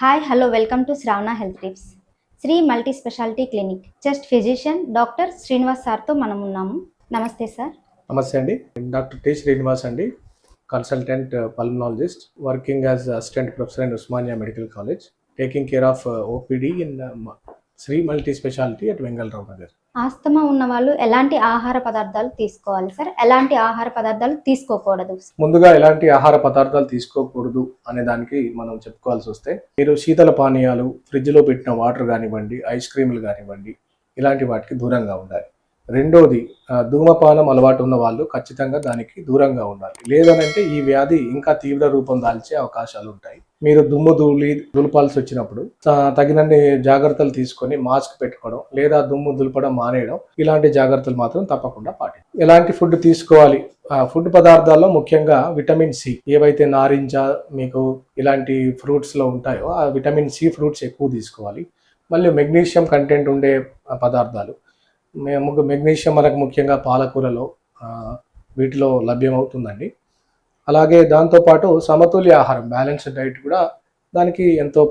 Hi hello welcome to Shravana health tips Sri multi speciality clinic chest physician doctor Srinivas సార్తో మనం ఉన్నాము. నమస్తే sir నమస్తే అండి. డాక్టర్ టి శ్రీనివాస్ అండి. Consultant pulmonologist working as assistant professor in Osmania medical college taking care of OPD in Sri multi speciality at Vengalrao Nagar asthma ఉన్న వాళ్ళు ఎలాంటి ఆహార పదార్థాలు తీసుకోవాలి సార్? ఎలాంటి ఆహార పదార్థాలు తీసుకోకూడదు? ముందుగా ఎలాంటి ఆహార పదార్థాలు తీసుకోకూడదు అనే దానికి మనం చెప్పుకోవాల్సి వస్తే మీరు శీతల పానీయాలు ఫ్రిడ్జ్లో పెట్టిన వాటర్ కానివ్వండి ఐస్ క్రీములు కానివ్వండి ఇలాంటి వాటికి దూరంగా ఉండాలి. రెండోది ధూమపానం అలవాటు ఉన్న వాళ్ళు ఖచ్చితంగా దానికి దూరంగా ఉండాలి. లేదనంటే ఈ వ్యాధి ఇంకా తీవ్ర రూపం దాల్చే అవకాశాలు ఉంటాయి. మీరు దుమ్ము ధూళి దులపాల్సి వచ్చినప్పుడు తగినన్ని జాగ్రత్తలు తీసుకొని మాస్క్ పెట్టుకోవడం లేదా దుమ్ము దులపడం మానేయడం ఇలాంటి జాగ్రత్తలు మాత్రం తప్పకుండా పాటి ఎలాంటి ఫుడ్ తీసుకోవాలి? ఫుడ్ పదార్థాల్లో ముఖ్యంగా విటమిన్ సి ఏవైతే నారింజ మీకు ఇలాంటి ఫ్రూట్స్లో ఉంటాయో ఆ విటమిన్ సి ఫ్రూట్స్ ఎక్కువ తీసుకోవాలి. మళ్ళీ మెగ్నీషియం కంటెంట్ ఉండే పదార్థాలు మేము మెగ్నీషియం మనకు ముఖ్యంగా పాలకూరలో వీటిలో లభ్యమవుతుందండి. అలాగే దాంతోపాటు సమతుల్య ఆహారం బ్యాలెన్స్డ్ డైట్ కూడా దానికి ఎంతో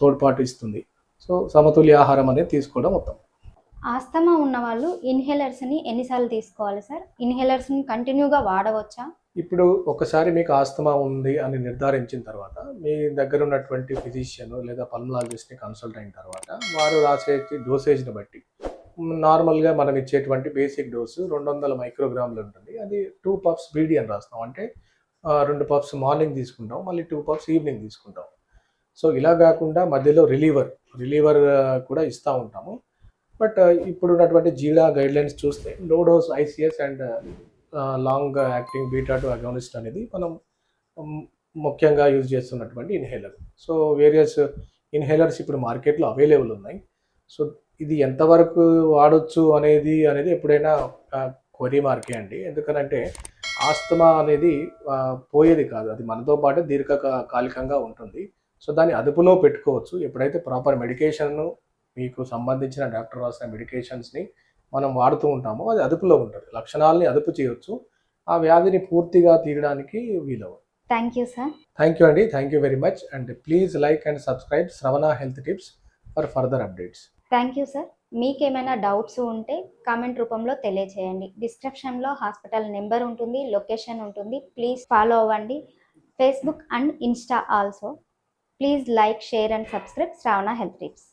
తోడ్పాటు ఇస్తుంది. సో సమతుల్య ఆహారం అనేది తీసుకోవడం ఉత్తమం. ఆస్తమా ఉన్న వాళ్ళు ఇన్హేలర్స్ని ఎన్నిసార్లు తీసుకోవాలి సార్? ఇన్హేలర్స్ని కంటిన్యూగా వాడవచ్చా? ఇప్పుడు ఒకసారి మీకు ఆస్తమా ఉంది అని నిర్ధారించిన తర్వాత మీ దగ్గర ఉన్నటువంటి ఫిజిషియన్ లేదా పల్మనాలజిస్ట్ని కన్సల్ట్ అయిన తర్వాత వారు రాసే డోసేజ్ని బట్టి నార్మల్గా మనం ఇచ్చేటువంటి బేసిక్ డోసు రెండు వందల మైక్రోగ్రాములు ఉంటుంది. అది టూ పఫ్స్ బీడీ అని రాస్తాం. అంటే రెండు పఫ్స్ మార్నింగ్ తీసుకుంటాం మళ్ళీ టూ పఫ్స్ ఈవినింగ్ తీసుకుంటాం. సో ఇలా కాకుండా మధ్యలో రిలీవర్ రిలీవర్ కూడా ఇస్తూ ఉంటాము. బట్ ఇప్పుడు ఉన్నటువంటి జీడా గైడ్లైన్స్ చూస్తే low dose ICS and long acting beta two agonist అనేది మనం ముఖ్యంగా యూజ్ చేస్తున్నటువంటి ఇన్హేలర్. సో వేరియస్ ఇన్హేలర్స్ ఇప్పుడు మార్కెట్లో అవైలబుల్ ఉన్నాయి. సో ఇది ఎంతవరకు వాడొచ్చు అనేది అనేది ఎప్పుడైనా కొరీ మార్కే అండి. ఎందుకనంటే ఆస్తమా అనేది పోయేది కాదు. అది మనతో పాటు దీర్ఘకాలికంగా ఉంటుంది. సో దాన్ని అదుపులో పెట్టుకోవచ్చు. ఎప్పుడైతే ప్రాపర్ మెడికేషన్ మీకు సంబంధించిన డాక్టర్ రాసిన మెడికేషన్స్ని మనం వాడుతూ ఉంటామో అది అదుపులో ఉంటుంది. లక్షణాలని అదుపు చేయొచ్చు. ఆ వ్యాధిని పూర్తిగా తీయడానికి వీలవు thank you sir thank you అండి. Thank you very much and please like and subscribe Shravana health tips for further updates thank you sir మీకేమైనా డౌట్స్ ఉంటే కామెంట్ రూపంలో తెలియచేయండి. డిస్క్రిప్షన్లో హాస్పిటల్ నెంబర్ ఉంటుంది లొకేషన్ ఉంటుంది. ప్లీజ్ ఫాలో అవ్వండి. Facebook and Insta also. Please like share and subscribe Shravana health tips.